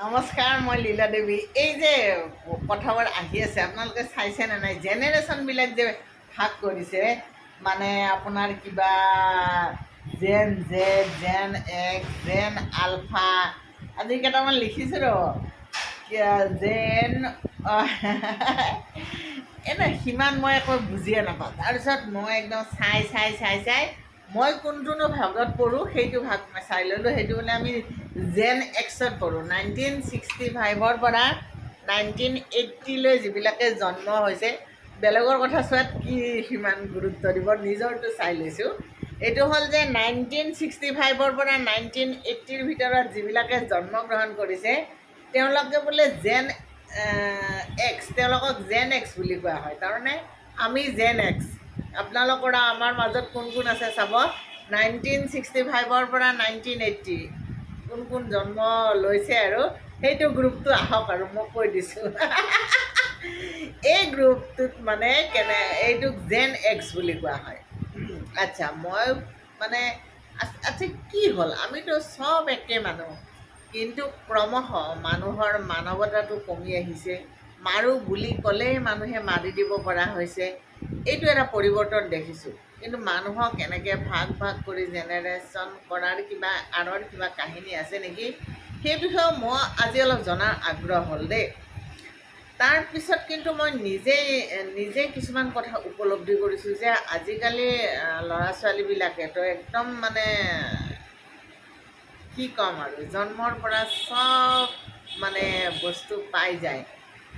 নমস্কাৰ, মই লীলা দেৱী। এই যে কথাবোৰ আহি আছে, আপোনালোকে চাইছেনে নাই? জেনেৰেশ্যনবিলাক যে ভাগ কৰিছে মানে আপোনাৰ কিবা Gen Z Gen X Gen alpha আজি কেইটামান লিখিছোঁ ৰ জেন এনে সিমান মই একো বুজিয়ে নাপাওঁ। তাৰপিছত মই একদম চাই চাই চাই চাই মই কোনটোনো ভাগত পঢ়োঁ, সেইটো ভাগ মই চাই ল'লোঁ। সেইটো মানে আমি জেন এক্সত পঢ়োঁ। নাইনটিন ছিক্সটি ফাইভৰ পৰা নাইনটিন এইট্টিলৈ যিবিলাকে জন্ম হৈছে, বেলেগৰ কথা চোৱাত কি সিমান গুৰুত্ব দিব, নিজৰটো চাই লৈছোঁ। এইটো হ'ল যে নাইনটিন ছিক্সটি ফাইভৰ পৰা নাইনটিন এইট্টিৰ ভিতৰত যিবিলাকে জন্মগ্ৰহণ কৰিছে, তেওঁলোকে বোলে জেন এক্স তেওঁলোকক জেন এক্স বুলি কোৱা হয়। তাৰমানে আমি জেন এক্স আপোনালোকৰ আমাৰ মাজত কোন কোন আছে চাব? নাইনটিন ছিক্সটি ফাইভৰ পৰা নাইনটিন এইট্টি কোন কোন জন্ম লৈছে আৰু সেইটো গ্ৰুপটো আহক আৰু মই কৈ দিছোঁ। এই গ্ৰুপটোত মানে কেনে, এইটোক জেন এক্স বুলি কোৱা হয়। আচ্ছা মই মানে আচ- আচ্ছা কি হ'ল? আমিতো চব একে মানুহ। কিন্তু ক্ৰমশঃ মানুহৰ মানৱতাটো কমি আহিছে। মাৰোঁ বুলি ক'লেই মানুহে মাৰি দিব পৰা হৈছে। এইটো এটা পৰিৱৰ্তন দেখিছোঁ। কিন্তু মানুহক এনেকৈ ভাগ ভাগ কৰি জেনেৰেশ্যন কৰাৰ কিবা আঁৰৰ কিবা কাহিনী আছে নেকি? সেই বিষয়ে মই আজি অলপ জনাৰ আগ্ৰহ হ'ল দেই। তাৰপিছত কিন্তু মই নিজেই নিজে কিছুমান কথা উপলব্ধি কৰিছোঁ যে আজিকালি ল'ৰা ছোৱালীবিলাকে তো একদম মানে কি ক'ম আৰু, জন্মৰ পৰা চব মানে বস্তু পাই যায়।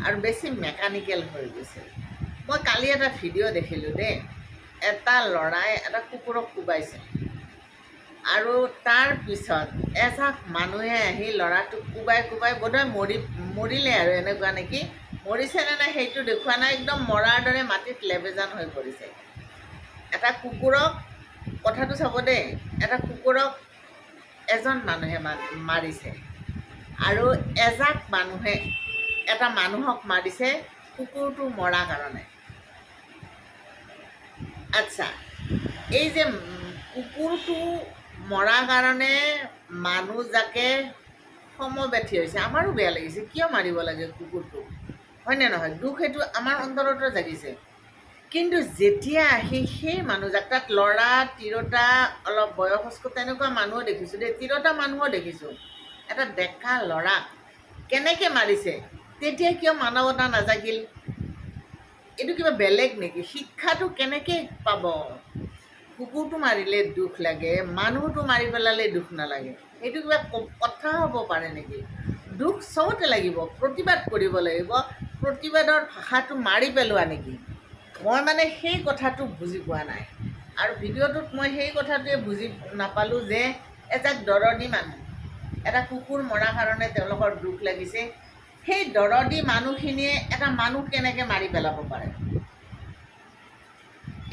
আৰু বেছি মেকানিকেল হৈ গৈছে। মই কালি এটা ভিডিঅ' দেখিলোঁ দেই। এটা ল'ৰাই, এটা কুকুৰক কোবাইছে। আৰু তাৰ পিছত এজাক মানুহে আহি ল'ৰাটোক কোবাই কোবাই বোধহয় মৰি, মৰিলে আৰু এনেকুৱা নেকি? মৰিছে নে নাই সেইটো দেখুওৱা নাই, একদম মৰাৰ দৰে মাটিত লেবেজান হৈ পৰিছে। এটা কুকুৰক, কথাটো চাব দেই, এটা কুকুৰক এজন মানুহে মাৰিছে। আৰু এজাক মানুহে এটা মানুহক মাৰিছে কুকুৰটো মৰাৰ কাৰণে। আচ্ছা এই যে কুকুৰটো মৰাৰ কাৰণে মানুহজাকে সমবেথী হৈছে, আমাৰো বেয়া লাগিছে, কিয় মাৰিব লাগে কুকুৰটো? হয়নে নহয়? দুখ সেইটো আমাৰ অন্তৰতো জাগিছে। কিন্তু যেতিয়া আহি সেই মানুহজাক, তাত ল'ৰা, তিৰোতা, অলপ বয়সস্থ তেনেকুৱা মানুহো দেখিছোঁ দেই, তিৰোতা মানুহো দেখিছোঁ। এটা ডেকা ল'ৰাক কেনেকৈ মাৰিছে? তেতিয়া কিয় মানৱতা নাজাগিল? এইটো কিবা বেলেগ নেকি? শিক্ষাটো কেনেকৈ পাব? কুকুৰটো মাৰিলে দুখ লাগে মানুহটো মাৰি পেলালে দুখ নালাগে। এইটো কিবা কথা হ'ব পাৰে নেকি? দুখ চবতে লাগিব প্ৰতিবাদ কৰিব লাগিব। প্ৰতিবাদৰ ভাষাটো মাৰি পেলোৱা নেকি? মই মানে সেই কথাটো বুজি পোৱা নাই। আৰু ভিডিঅ'টোত মই সেই কথাটোৱে বুজি নাপালোঁ যে এজাক দৰদী মানুহ এটা কুকুৰ মৰাৰ কাৰণে তেওঁলোকৰ দুখ লাগিছে। সেই দৰদী মানুহখিনিয়ে এটা মানুহ কেনেকৈ মাৰি পেলাব পাৰে?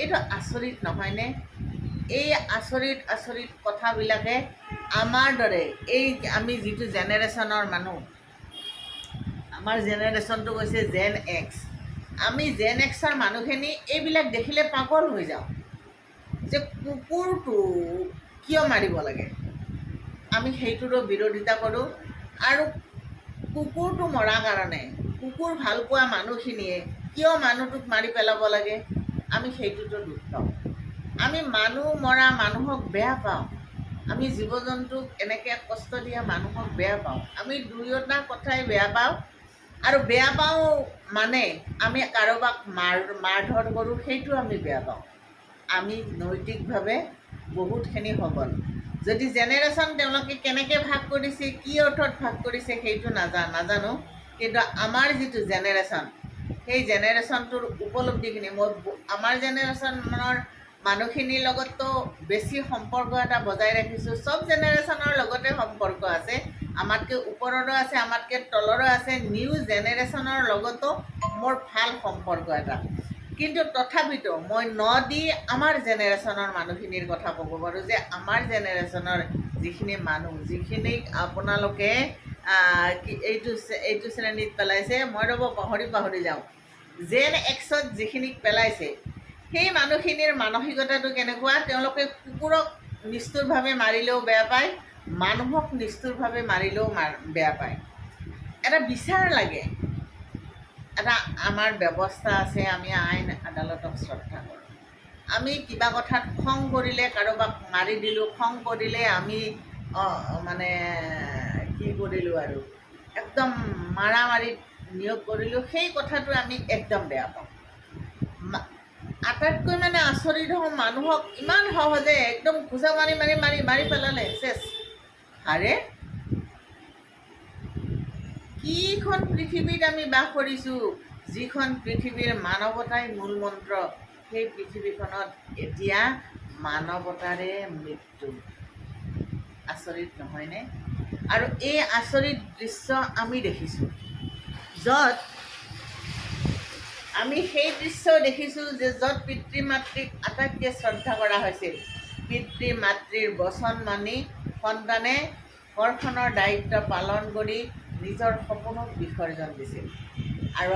এইটো আচৰিত নহয়নে? এই আচৰিত আচৰিত কথাবিলাকে আমাৰ দৰে এই আমি যিটো জেনেৰেশ্যনৰ মানুহ, আমাৰ জেনেৰেশ্যনটো হৈছে জেন এক্স আমি জেন এক্সৰ মানুহখিনি এইবিলাক দেখিলে পাগল হৈ যাওঁ যে কুকুৰটো কিয় মাৰিব লাগে। আমি সেইটোৰো বিৰোধিতা কৰোঁ আৰু কুকুৰটো মৰাৰ কাৰণে, কুকুৰ ভালো পোৱা মানুহখিনিয়ে কিয় মানুহটোক মাৰি পেলাব লাগে? আমি সেইটোতো দুখ পাওঁ। আমি মানুহ মৰা মানুহক বেয়া পাওঁ। আমি জীৱ জন্তুক এনেকৈ কষ্ট দিয়া মানুহক বেয়া পাওঁ। আমি দুয়োটা কথাই বেয়া পাওঁ। আৰু বেয়া পাওঁ মানে আমি কাৰোবাক মাৰ মাৰ ধৰ কৰোঁ, সেইটো আমি বেয়া পাওঁ। আমি নৈতিকভাৱে বহুতখিনি সবল। যদি জেনেৰেশ্যন তেওঁলোকে কেনেকৈ ভাগ কৰিছে, কি অৰ্থত ভাগ কৰিছে সেইটো নাজা নাজানো। কিন্তু আমাৰ যিটো জেনেৰেশ্যন সেই জেনেৰেশ্যনটোৰ উপলব্ধিখিনি মই আমাৰ জেনেৰেশ্যনৰ মানুহখিনিৰ লগততো বেছি সম্পৰ্ক এটা বজাই ৰাখিছোঁ। চব জেনেৰেশ্যনৰ লগতে সম্পৰ্ক আছে। আমাতকৈ ওপৰৰো আছে, আমাতকৈ তলৰো আছে। নিউ জেনেৰেশ্যনৰ লগতো মোৰ ভালো সম্পৰ্ক এটা। কিন্তু তথাপিতো মই ন দি আমাৰ জেনেৰেশ্যনৰ মানুহখিনিৰ কথা ক'ব পাৰোঁ যে আমাৰ জেনেৰেশ্যনৰ যিখিনি মানুহ যিখিনিক আপোনালোকে কি- এইটো এইটো শ্ৰেণীত পেলাইছে, মই ৰ'ব পাহৰি পাহৰি যাওঁ। জেন এক্সত যিখিনিক পেলাইছে, সেই মানুহখিনিৰ মানসিকতাটো কেনেকুৱা? তেওঁলোকে কুকুৰক নিষ্ঠুৰভাৱে মাৰিলেও বেয়া পায়, মানুহক নিষ্ঠুৰভাৱে মাৰিলেও মাৰ, বেয়া পায়। এটা বিচাৰ লাগে। এটা আমাৰ ব্যৱস্থা আছে আমি আইন আদালতক শ্ৰদ্ধা কৰোঁ। আমি কিবা কথাত খং কৰিলে কাৰোবাক মাৰি দিলোঁ খং কৰিলে আমি মানে কি কৰিলোঁ আৰু একদম মাৰা মাৰিত নিয়োগ কৰিলোঁ সেই কথাটো আমি একদম বেয়া পাওঁ। আটাইতকৈ মানে আচৰিত হওঁ মানুহক ইমান সহজে একদম খোজা মাৰি মাৰি মাৰি মাৰি পেলালে চেচ আৰে কিখন পৃথিৱীত আমি বাস কৰিছোঁ, যিখন পৃথিৱীৰ মানৱতাই মূল মন্ত্ৰ। সেই পৃথিৱীখনত এতিয়া মানৱতাৰে মৃত্যু। আচৰিত নহয়নে? আৰু এই আচৰিত দৃশ্য আমি দেখিছোঁ, য'ত আমি সেই দৃশ্য দেখিছোঁ যে য'ত পিতৃ মাতৃক আটাইতকৈ শ্ৰদ্ধা কৰা হৈছিল। পিতৃ মাতৃৰ বচন মানি সন্তানে ঘৰখনৰ দায়িত্ব পালন কৰি নিজৰ সপোনক বিসৰ্জন দিছিল। আৰু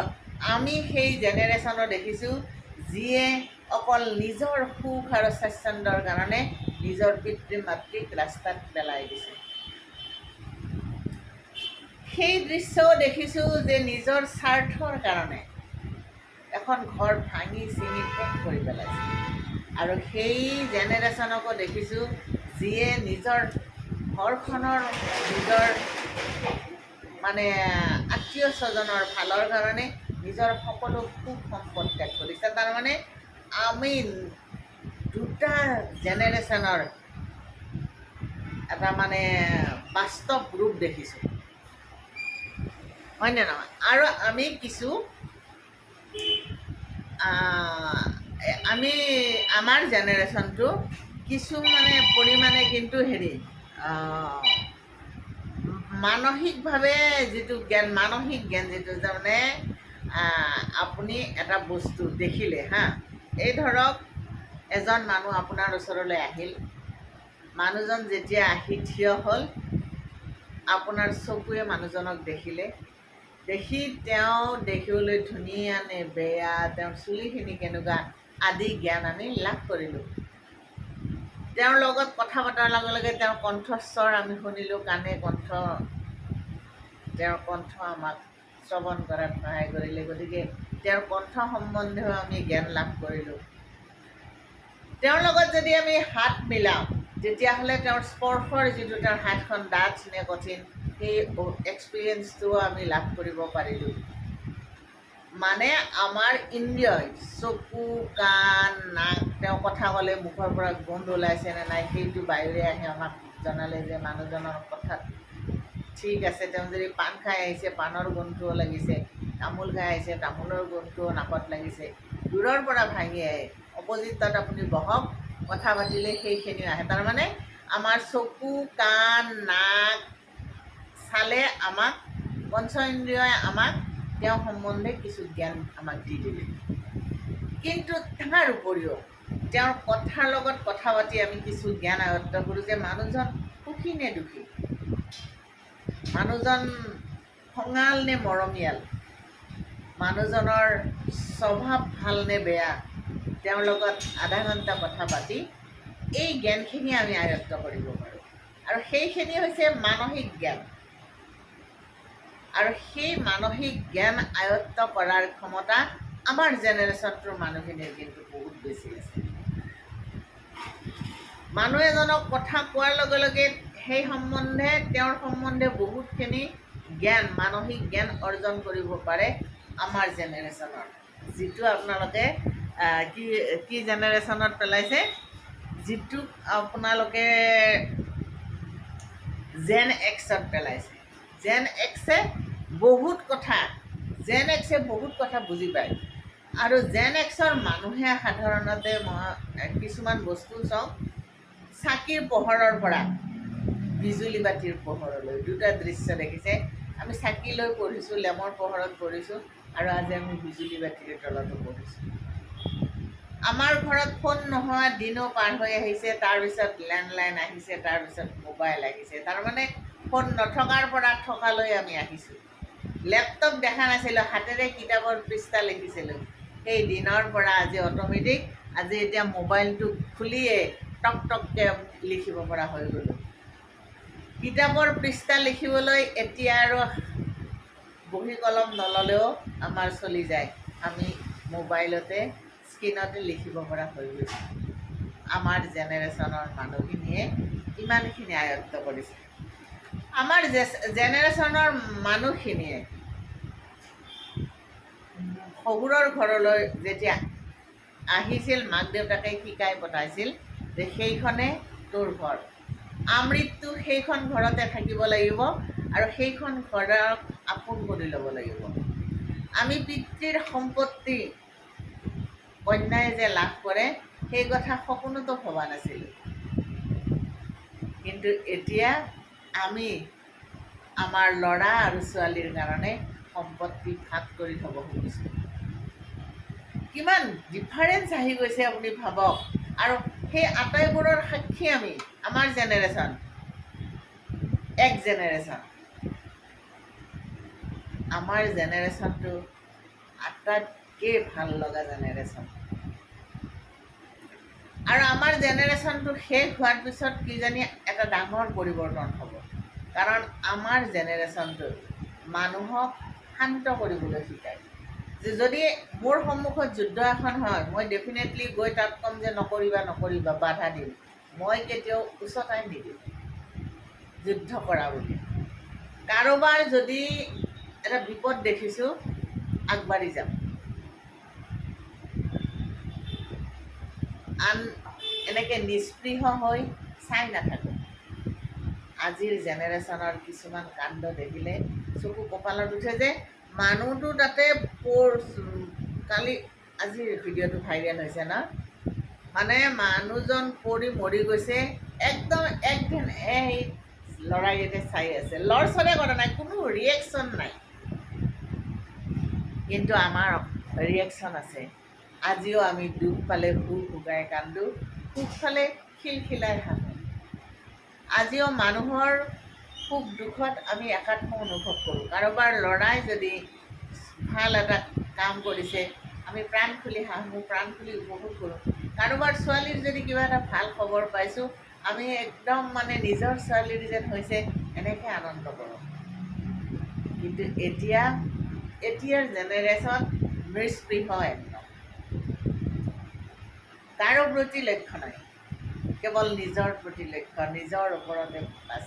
আমি সেই জেনেৰেশ্যনো দেখিছোঁ যিয়ে অকল নিজৰ সুখ আৰু স্বাচ্ছন্দ্যৰ কাৰণে নিজৰ পিতৃ মাতৃক ৰাস্তাত পেলাই দিছে। সেই দৃশ্যও দেখিছোঁ যে নিজৰ স্বাৰ্থৰ কাৰণে এখন ঘৰ ভাঙি চিঙি শেষ কৰি পেলাইছে। আৰু সেই জেনেৰেশ্যনকো দেখিছোঁ যিয়ে নিজৰ ঘৰখনৰ নিজৰ মানে আত্মীয় স্বজনৰ ভালৰ কাৰণে নিজৰ সকলো সুখ সম্পদ ত্যাগ কৰিছে তাৰমানে আমি দুটা জেনেৰেশ্যনৰ এটা মানে বাস্তৱ ৰূপ দেখিছোঁ। হয়নে নহয়? আৰু আমি কিছু আমি, আমাৰ জেনেৰেশ্যনটো কিছু মানে পৰিমাণে কিন্তু হেৰি মানসিকভাৱে যিটো জ্ঞান, মানসিক জ্ঞান যিটো, তাৰমানে আপুনি এটা বস্তু দেখিলে, হা? এই ধৰক, এজন মানুহ আপোনাৰ ওচৰলৈ আহিল। মানুহজন যেতিয়া আহি থিয় হ'ল, আপোনাৰ চকুৱে মানুহজনক দেখিলে। দেখি তেওঁ দেখিবলৈ ধুনীয়া নে বেয়া, তেওঁৰ চুলিখিনি কেনেকুৱা আদি জ্ঞান আমি লাভ কৰিলোঁ। তেওঁৰ লগত কথা পতাৰ লগে লগে তেওঁৰ কণ্ঠস্বৰ আমি শুনিলোঁ কাণে কণ্ঠ তেওঁৰ কণ্ঠ আমাক শ্ৰৱণ কৰাত সহায় কৰিলে। গতিকে তেওঁৰ কণ্ঠ সম্বন্ধেও আমি জ্ঞান লাভ কৰিলোঁ। তেওঁৰ লগত যদি আমি হাত মিলাওঁ তেতিয়াহ'লে তেওঁৰ স্পৰ্শৰ যিটো তেওঁৰ হাতখন ডাঠ নে কঠিন সেই এক্সপিৰিয়েঞ্চটোও আমি লাভ কৰিব পাৰিলোঁ। মানে আমাৰ ইন্দ্ৰিয়ই চকু, কাণ, নাক, তেওঁ কথা ক'লে, মুখৰ পৰা গোন্ধ ওলাইছে নে নাই, সেইটো বায়ুৰে আহি আমাক জনালে যে মানুহজনৰ কথাত ঠিক আছে, তেওঁ যদি পাণ খাই আহিছে, পাণৰ গোন্ধও লাগিছে, তামোল খাই আহিছে, তামোলৰ গোন্ধও নাকত লাগিছে, দূৰৰ পৰা ভাঙি আহে। অপজিটত আপুনি বহক, কথা পাতিলে সেইখিনিও আহে। তাৰমানে আমাৰ চকু, কাণ, নাক চালে আমাক পঞ্চ ইন্দ্ৰিয়ই আমাক তেওঁ সম্বন্ধে কিছু জ্ঞান আমাক দি দিলে। কিন্তু তাৰ উপৰিও তেওঁৰ কথাৰ লগত কথা পাতি আমি কিছু জ্ঞান আয়ত্ত কৰোঁ যে মানুহজন সুখী নে দুখী। মানুহজন খঙাল নে মৰমীয়াল। মানুহজনৰ স্বভাৱ ভাল নে বেয়া তেওঁৰ লগত আধা ঘণ্টা কথা পাতি এই জ্ঞানখিনি আমি আয়ত্ত কৰিব পাৰোঁ। আৰু সেইখিনি হৈছে মানসিক জ্ঞান। আৰু সেই মানসিক জ্ঞান আয়ত্ত কৰাৰ ক্ষমতা আমাৰ জেনেৰেশ্যনটোৰ মানুহখিনিৰ কিন্তু বহুত বেছি আছে। মানুহ এজনক কথা কোৱাৰ লগে লগে সেই সম্বন্ধে, তেওঁৰ সম্বন্ধে বহুতখিনি জ্ঞান, মানসিক জ্ঞান অৰ্জন কৰিব পাৰে আমাৰ জেনেৰেশ্যনৰ। যিটো আপোনালোকে কি কি জেনেৰেশ্যনত পেলাইছে, যিটোক আপোনালোকে জেন এক্সত পেলাইছে। জেন এক্সে বহুত কথা জেন এক্সে বহুত কথা বুজি পায়। আৰু জেন এক্সৰ মানুহে সাধাৰণতে মই কিছুমান বস্তু চাওঁ চাকিৰ পোহৰৰ পৰা বিজুলী বাতিৰ পোহৰলৈ। দুটা দৃশ্য দেখিছে। আমি চাকি লৈ পঢ়িছোঁ লেমৰ পোহৰত পঢ়িছোঁ আৰু আজি আমি বিজুলী বাতিৰ তলতো পঢ়িছোঁ। আমাৰ ঘৰত ফোন নোহোৱা দিনো পাৰ হৈ আহিছে তাৰপিছত লেণ্ডলাইন আহিছে তাৰপিছত মোবাইল আহিছে। তাৰমানে ফোন নথকাৰ পৰা থকালৈ আমি আহিছোঁ। লেপটপ দেখা নাছিলোঁ, হাতেৰে কিতাপৰ পৃষ্ঠা লিখিছিলোঁ। সেই দিনৰ পৰা আজি অট'মেটিক আজি এতিয়া মোবাইলটো খুলিয়ে টক টককৈ লিখিব পৰা হৈ গ'লোঁ। কিতাপৰ পৃষ্ঠা লিখিবলৈ এতিয়া আৰু বহী কলম নল'লেও আমাৰ চলি যায়। আমি মোবাইলতে স্ক্ৰীণতে লিখিব পৰা হৈ গৈছোঁ। আমাৰ জেনেৰেশ্যনৰ মানুহখিনিয়ে ইমানখিনি আয়ত্ব কৰিছে। আমাৰ জেনেৰেশ্যনৰ মানুহখিনিয়ে শহুৰৰ ঘৰলৈ যেতিয়া আহিছিল, মাক দেউতাকে শিকাই পঠাইছিল যে সেইখনে তোৰ ঘৰ। আমৃত্যু সেইখন ঘৰতে থাকিব লাগিব আৰু সেইখন ঘৰক আপোন কৰি ল'ব লাগিব। আমি পিতৃৰ সম্পত্তি কন্যাই যে লাভ কৰে, সেই কথা সপোনতো ভবা নাছিলোঁ। কিন্তু এতিয়া আমি আমাৰ ল'ৰা আৰু ছোৱালীৰ কাৰণে সম্পত্তি ভাগ কৰি থ'ব খুজিছোঁ। কিমান ডিফাৰেঞ্চ আহি গৈছে আপুনি ভাবক। আৰু সেই আটাইবোৰৰ সাক্ষী আমি, আমাৰ জেনেৰেশ্যন এক জেনেৰেশ্যন আমাৰ জেনেৰেশ্যনটো আটাইতকৈ ভালো লগা জেনেৰেশ্যন আৰু আমাৰ জেনেৰেশ্যনটো শেষ হোৱাৰ পিছত কিজানি এটা ডাঙৰ পৰিৱৰ্তন হ'ব। কাৰণ আমাৰ জেনেৰেশ্যনটো মানুহক শান্ত কৰিবলৈ শিকায়। যে যদি মোৰ সন্মুখত যুদ্ধ এখন হয় মই ডেফিনেটলি গৈ তাত ক'ম যে নকৰিবা নকৰিবা বাধা দিম। মই কেতিয়াও উচতাই নিদিম। যুদ্ধ কৰা বুলি। কাৰোবাৰ যদি এটা বিপদ দেখিছোঁ আগবাঢ়ি যাম। আন এনেকৈ নিস্পৃহ হৈ চাই নাথাকোঁ। আজিৰ জেনেৰেশ্যনৰ কিছুমান কাণ্ড দেখিলে চকু কপালত উঠে যে মানুহটো তাতে পৰ কালি আজিৰ ভিডিঅ'টো ভাইৰেল হৈছে ন? মানে মানুহজন পৰি মৰি গৈছে, একদম একদিন এই ল'ৰাকেইটা চাই আছে। লৰচৰে কৰা নাই, কোনো ৰিয়েকশ্যন নাই। কিন্তু আমাৰ ৰিয়েকশ্যন আছে। আজিও আমি দুখ পালে সুৰ শুকাই কান্দো সুখ পালে খিলখিলাই হাঁহো আজিও মানুহৰ সুখ দুখত আমি একাত্ম অনুভৱ কৰোঁ। কাৰোবাৰ ল'ৰাই যদি ভালো এটা কাম কৰিছে, আমি প্ৰাণ খুলি হাঁহো, প্ৰাণ খুলি উপভোগ কৰোঁ। কাৰোবাৰ ছোৱালীৰ যদি কিবা এটা ভালো খবৰ পাইছোঁ, আমি একদম মানে নিজৰ ছোৱালীৰ যেন হৈছে, এনেকৈ আনন্দ কৰোঁ। কিন্তু এতিয়া, এতিয়াৰ জেনেৰেশ্যন নিস্পৃহ একদম কাৰো প্ৰতি লক্ষ্য নাই। কেৱল নিজৰ প্ৰতি লক্ষ্য নিজৰ ওপৰতে ফ'কাছ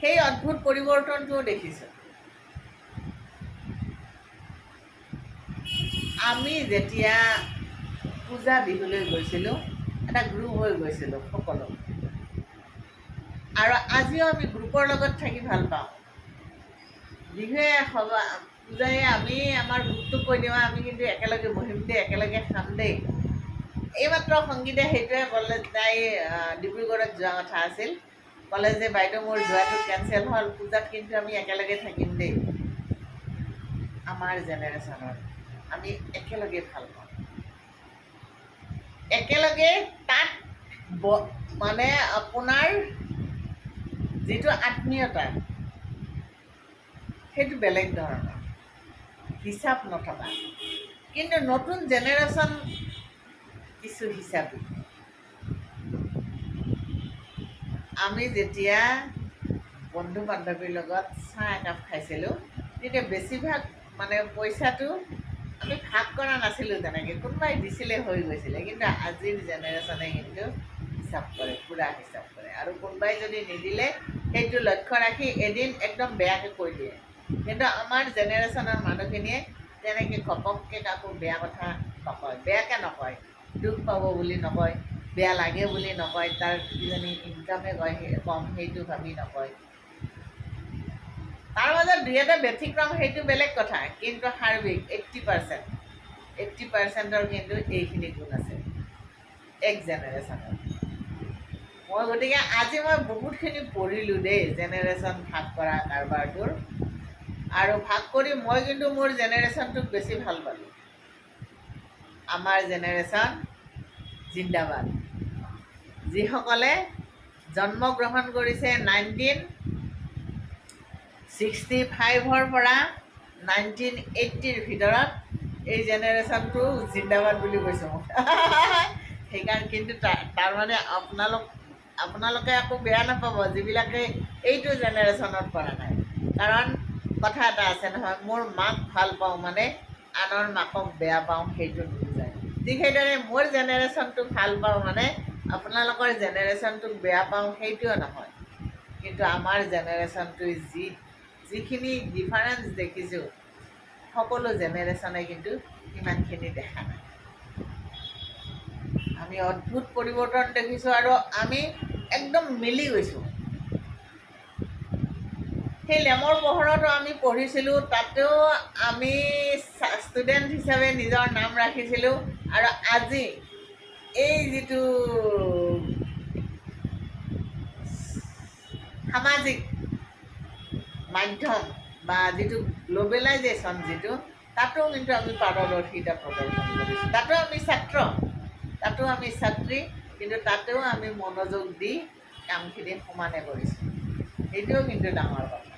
সেই অদ্ভুত পৰিৱৰ্তনটোও দেখিছোঁ। আমি যেতিয়া পূজা বিহুলৈ গৈছিলোঁ এটা গ্ৰুপ হৈ গৈছিলোঁ সকলো। আৰু আজিও আমি গ্ৰুপৰ লগত থাকি ভাল পাওঁ। বিহুৱে সভা পূজাই আমি আমাৰ গ্ৰুপটোক কৈ দিওঁ, আমি কিন্তু একেলগে বহিম দেই একেলগে খাম দেই। এইমাত্ৰ সংগীতে সেইটোৱে ক'লে, তাই ডিব্ৰুগড়ত যোৱা কথা আছিল। ক'লে যে, বাইদেউ, মোৰ যোৱাটো কেঞ্চেল হ'ল, পূজাত কিন্তু আমি একেলগে থাকিম দেই। আমাৰ জেনেৰেশ্যনৰ আমি একেলগে ভালো পাওঁ। একেলগে তাত মানে আপোনাৰ যিটো আত্মীয়তা, সেইটো বেলেগ ধৰণৰ। হিচাপ নথকা। কিন্তু নতুন জেনেৰেশ্যন কিছু হিচাপী। আমি যেতিয়া বন্ধু বান্ধৱীৰ লগত চাহ একাপ খাইছিলোঁ, তেতিয়া বেছিভাগ মানে পইচাটো আমি ভাগ কৰা নাছিলোঁ তেনেকৈ, কোনোবাই দিছিলে হৈ গৈছিলে, কিন্তু আজিৰ জেনেৰেশ্যনে কিন্তু হিচাপ কৰে, পূৰা হিচাপ কৰে। আৰু কোনোবাই যদি নিদিলে, সেইটো লক্ষ্য ৰাখি এদিন একদম বেয়াকৈ কৈ দিয়ে। কিন্তু আমাৰ জেনেৰেশ্যনৰ মানুহখিনিয়ে তেনেকৈ ঘপককৈ কাকো বেয়া কথা নকয় বেয়াকৈ নকয় দুখ পাব বুলি নকয় বেয়া লাগে বুলি নকয় তাৰ কিজানি ইনকামে কয় কম সেইটো ভাবি নকয়। তাৰ মাজত দুই এটা ব্যতিক্ৰম সেইটো বেলেগ কথা কিন্তু সাৰ্বিক এইট্টি পাৰ্চেণ্ট এইট্টি পাৰ্চেণ্টৰ কিন্তু এইখিনি গুণ আছে এক জেনেৰেশ্যনৰ মই গতিকে আজি মই বহুতখিনি পঢ়িলোঁ দেই জেনেৰেশ্যন ভাগ কৰা কাৰবাৰটোৰ। আৰু ভাগ কৰি মই কিন্তু মোৰ জেনেৰেশ্যনটোক বেছি ভাল পালোঁ। আমাৰ জেনেৰেশ্যন জিন্দাবাদ। যিসকলে জন্মগ্ৰহণ কৰিছে নাইনটিন ছিক্সটি ফাইভৰ পৰা নাইনটিন এইট্টিৰ ভিতৰত এই জেনেৰেশ্যনটো জিন্দাবাদ বুলি কৈছোঁ সেইকাৰণে কিন্তু তাৰ তাৰমানে আপোনালোক আপোনালোকে আকৌ বেয়া নাপাব যিবিলাকে এইটো জেনেৰেশ্যনত পৰা নাই। কাৰণ কথা এটা আছে নহয়, মোৰ মাক ভালো পাওঁ মানে আনৰ মাকক বেয়া পাওঁ সেইটো নুবুজায় ঠিক সেইদৰে মোৰ জেনেৰেশ্যনটোক ভালো পাওঁ মানে আপোনালোকৰ জেনেৰেশ্যনটোক বেয়া পাওঁ সেইটোও নহয়। কিন্তু আমাৰ জেনেৰেশ্যনটোৱে যি, যিখিনি ডিফাৰেঞ্চ দেখিছোঁ, সকলো জেনেৰেশ্যনে কিন্তু সিমানখিনি দেখা নাই। আমি অদ্ভুত পৰিৱৰ্তন দেখিছোঁ আৰু আমি একদম মিলি গৈছোঁ। সেই লেমৰ পোহৰতো আমি পঢ়িছিলোঁ, তাতেও আমি ষ্টুডেণ্ট হিচাপে নিজৰ নাম ৰাখিছিলোঁ আৰু আজি এই যিটো সামাজিক মাধ্যম বা যিটো গ্ল'বেলাইজেশ্যন যিটো, তাতো কিন্তু আমি পাৰদৰ্শিতা প্ৰদৰ্শন কৰিছোঁ। তাতো আমি ছাত্ৰ, তাতো আমি ছাত্ৰী, কিন্তু তাতেও আমি মনোযোগ দি কামখিনি সমানে কৰিছোঁ। সেইটোও কিন্তু ডাঙৰ কথা।